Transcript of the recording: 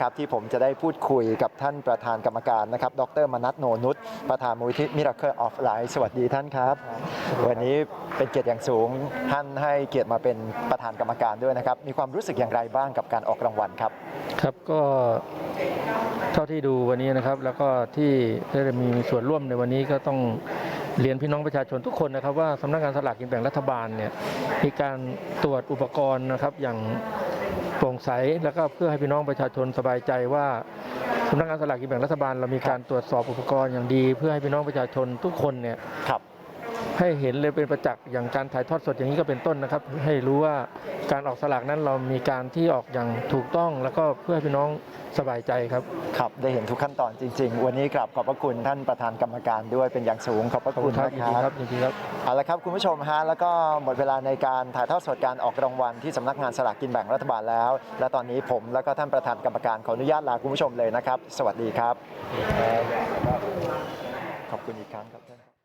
ครับที่ผมจะได้พูดคุยกับท่านประธานกรรมการนะครับ ดรมนัทโนนุชประธานมูลที่มิราเคิลออฟไลน์สวัสดีท่านครับ วันนี้เป็นเกียรติอย่างสูงท่านให้เกียรติมาเป็นประธานกรรมการด้วยนะครับ มีความรู้สึกอย่างไรบ้างกับการออกรางวัลครับ ครับก็เท่าที่ดูวันนี้นะครับ แล้วก็ที่ได้มีส่วนร่วมในวันนี้ก็ต้องเรียนพี่น้องประชาชนทุกคนนะครับ ว่าสำนักงานสลากกินแบ่งรัฐบาลเนี่ยมีการตรวจอุปกรณ์นะครับอย่าง โปร่งใสแล้วก็เพื่อให้พี่น้องประชาชนสบายใจว่าสำนักงานสลากกินแบ่งรัฐบาลเรามีการตรวจสอบอุปกรณ์อย่างดี เพื่อให้พี่น้องประชาชนทุกคนเนี่ยครับ ให้เห็นเลยเป็นประจักษ์อย่างการถ่ายทอดสดอย่างนี้ก็เป็นต้นนะครับ ให้รู้ว่าการออกสลากนั้นเรามีการที่ออกอย่างถูกต้อง แล้วก็เพื่อให้พี่น้องสบายใจครับครับได้เห็นทุกขั้นตอนจริง ๆ วันนี้กราบขอบพระคุณท่านประธานกรรมการด้วยเป็นอย่างสูงขอบพระขอบคุคุณณครับนะยินคดีครัรับบยินดีครับเอาละครับคุณผู้ชมฮะแล้วก็หมดเวลาในการถ่ายทอดสดการออกรางวัลที่สำนักงานสลากกินแบ่งรัฐบาลแล้ว และตอนนี้ผมแล้วก็ท่านประธานกรรมการขออนุญาตลาคุณผู้ชมเลยนะครับ สวัสดีครับ ขอบคุณอีกครั้งครับท่าน